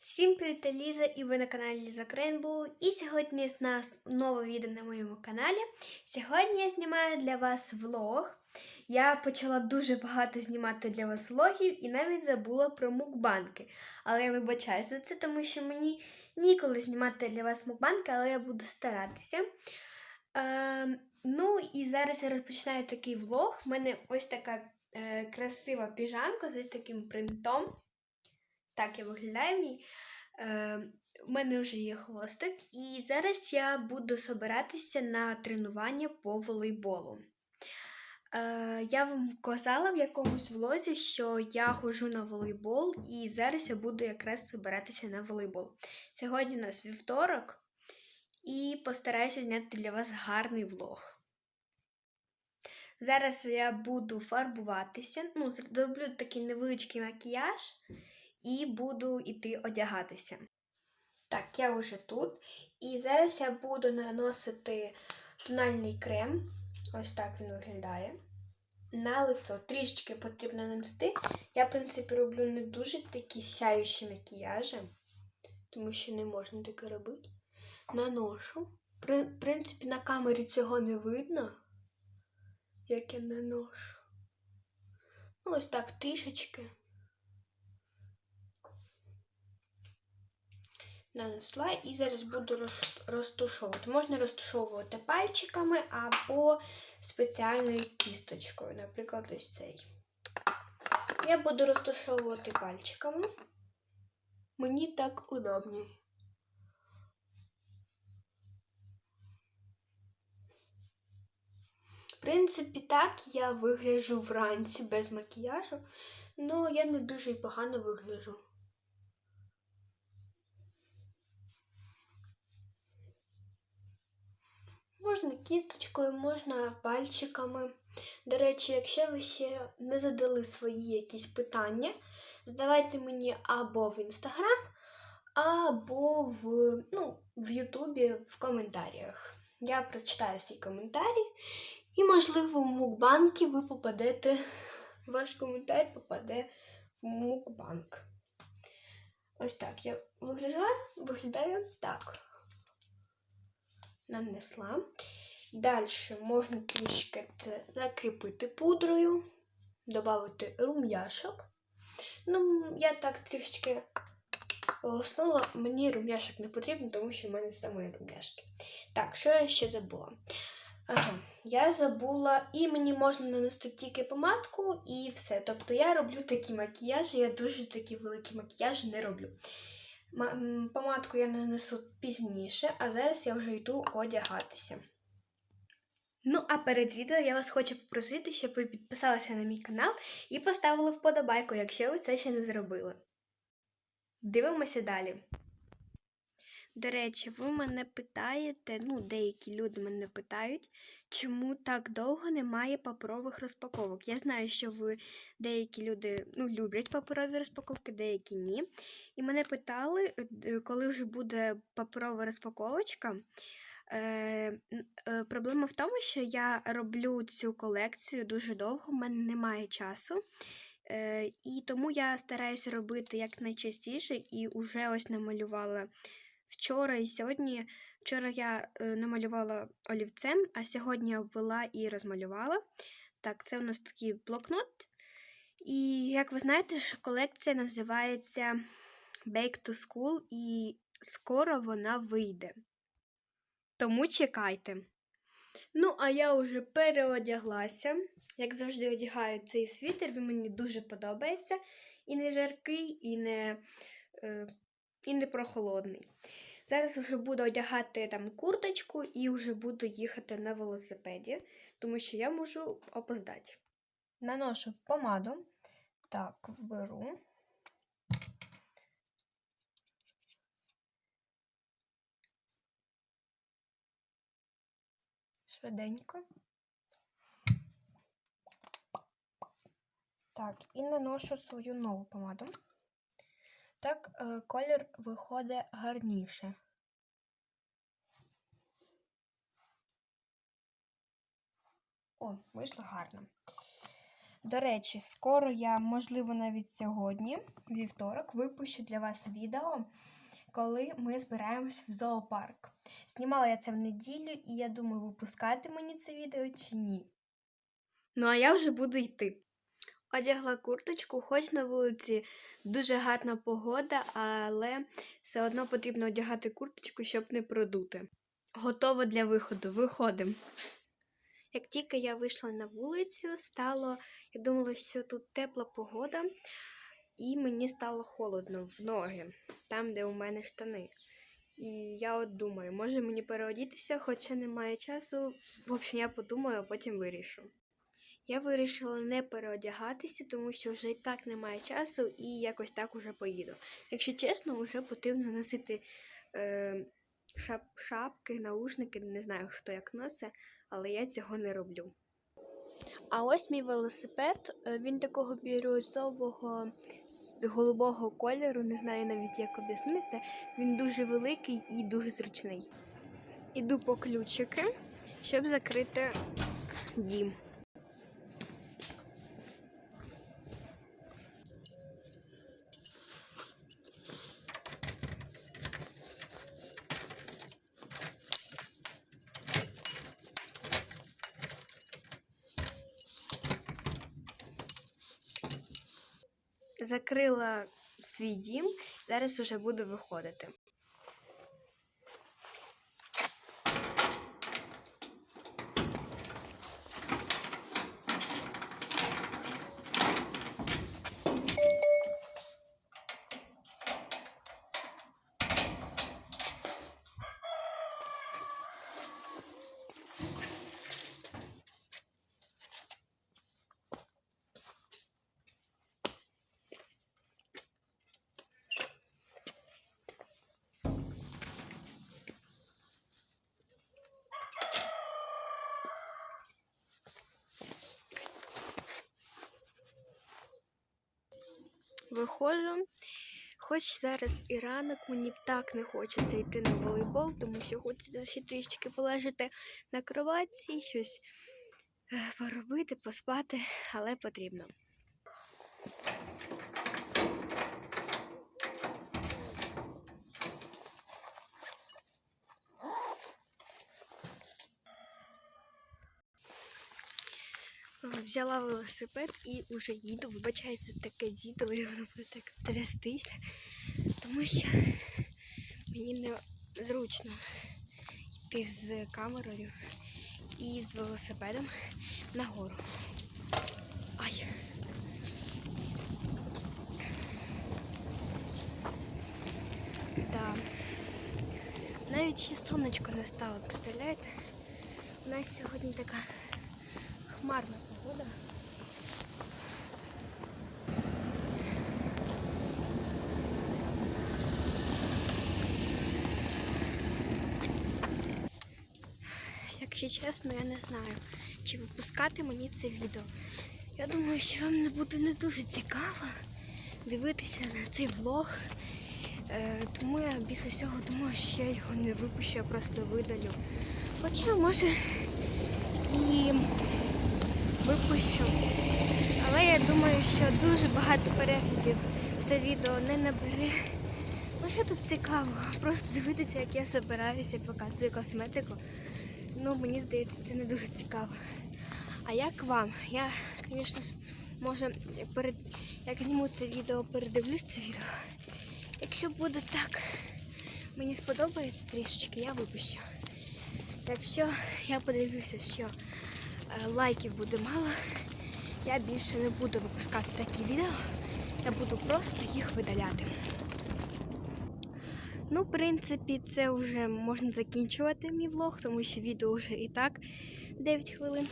Всім привіт, Ліза, і ви на каналі Ліза Крейнбоу. І сьогодні з нас нове відео на моєму каналі. Сьогодні я знімаю для вас влог. Я почала дуже багато знімати для вас влогів і навіть забула про мукбанки. Але я вибачаю за це, тому що мені ніколи знімати для вас мукбанки, але я буду старатися. Е, ну і зараз я розпочинаю такий влог. У мене ось така е, красива піжамка з ось таким принтом. Так я виглядаю мій. Е, у мене вже є хвостик, і зараз я буду собиратися на тренування по волейболу. Е, я вам казала в якомусь влозі, що я ходжу на волейбол, і зараз я буду якраз собиратися на волейбол. Сьогодні у нас вівторок, і постараюся зняти для вас гарний влог. Зараз я буду фарбуватися, ну, зроблю такий невеличкий макіяж і буду йти одягатися. Так, я вже тут. І зараз я буду наносити тональний крем. Ось так він виглядає. На лицо трішечки потрібно нанести. Я, в принципі, роблю не дуже такі сяючі макіяжі, тому що не можна таке робити. Наношу. В принципі, на камері цього не видно, як я наношу. Ну, ось так трішечки. Нанесла і зараз буду розтушовувати. Можна розтушовувати пальчиками або спеціальною кісточкою, наприклад, ось цей. Я буду розтушовувати пальчиками. Мені так удобніше. В принципі, так я вигляджу вранці без макіяжу, але я не дуже погано вигляджу. Можна кісточкою, можна пальчиками. До речі, якщо ви ще не задали свої якісь питання, задавайте мені або в інстаграм, або в ну, в Ютубі в коментарях. Я прочитаю всі коментарі, і, можливо, в мукбанки ви попадете, ваш коментар попаде в мукбанк. Ось так я виглядаю, виглядаю так нанесла. Далі можна трішки це закріпити пудрою, додати рум'яшок. Ну, я так трішки голоснула, мені рум'яшок не потрібно, тому що в мене мої рум'яшки. Так, що я ще забула? Ага, Я забула, і мені можна нанести тільки помадку і все. Тобто я роблю такі макіяжі, я дуже такі великі макіяжі не роблю. Помадку я нанесу пізніше, а зараз я вже йду одягатися. Ну, а перед відео я вас хочу попросити, щоб ви підписалися на мій канал і поставили вподобайку, якщо ви це ще не зробили. Дивимося далі. До речі, ви мене питаєте, ну, деякі люди мене питають, чому так довго немає паперових розпаковок. Я знаю, що ви деякі люди ну, люблять паперові розпаковки, деякі ні. І мене питали, е, коли вже буде паперова розпаковочка. Е, е, Проблема в тому, що я роблю цю колекцію дуже довго, в мене немає часу. Е, І тому я стараюся робити якнайчастіше і вже ось намалювала вчора і сьогодні. Вчора я е, намалювала олівцем, а сьогодні я ввела і розмалювала. Так, це у нас такий блокнот. І, як ви знаєте, колекція називається Bake to School, і скоро вона вийде. Тому чекайте. Ну, а я вже переодяглася. Як завжди, одягаю цей світер, він мені дуже подобається. І не жаркий, і не, е, і не прохолодний. Зараз вже буду одягати там курточку і вже буду їхати на велосипеді, тому що я можу опоздати. Наношу помаду. Так, беру. Швиденько. Так, і наношу свою нову помаду. Так е, колір виходить гарніше. О, вийшло гарно. До речі, скоро я, можливо, навіть сьогодні, вівторок, випущу для вас відео, коли ми збираємось в зоопарк. Знімала я це в неділю, і я думаю, випускати мені це відео чи ні. Ну, а я вже буду йти. Одягла курточку, хоч на вулиці дуже гарна погода, але все одно потрібно одягати курточку, щоб не продути. Готова для виходу. Виходимо. Як тільки я вийшла на вулицю, стало, я думала, що тут тепла погода, і мені стало холодно в ноги, там, де у мене штани. І я от думаю, може мені переодітися, хоча немає часу. В общем, я подумаю, а потім вирішу. Я вирішила не переодягатися, тому що вже і так немає часу і якось так уже поїду. Якщо чесно, вже потрібно носити е, шап, шапки, наушники, не знаю, хто як носить, але я цього не роблю. А ось мій велосипед, е, він такого бірюзового голубого кольору, не знаю навіть як об'яснити. Він дуже великий і дуже зручний. Іду по ключики, щоб закрити дім. Закрила свій дім, зараз вже буду виходити. Виходжу. Хоч зараз і ранок, мені так не хочеться йти на волейбол, тому що хочеться ще трішки полежати на кроватці, щось е, поробити, поспати, але потрібно. Взяла велосипед і вже їду. Вибачаюся, таке відео, і воно буде так трястися, тому що мені не зручно йти з камерою і з велосипедом нагору. Ай. Да. Навіть ще сонечко не стало, представляєте? У нас сьогодні така хмарна погода. Якщо чесно, я не знаю, чи випускати мені це відео. Я думаю, що вам не буде не дуже цікаво дивитися на цей влог. Е, тому я більше всього думаю, що я його не випущу, я просто видалю. Хоча може і випущу. Але я думаю, що дуже багато переглядів це відео не набере. Ну що тут цікавого? Просто дивитися, як я збираюся, показую косметику. Ну, мені здається, це не дуже цікаво. А як вам? Я, звісно, може, перед... як зніму це відео, передивлюсь це відео. Якщо буде так, мені сподобається трішечки, я випущу. Якщо я подивлюся, що е, лайків буде мало, я більше не буду випускати такі відео, я буду просто їх видаляти. Ну, в принципі, це вже можна закінчувати мій влог, тому що відео вже і так 9 хвилин.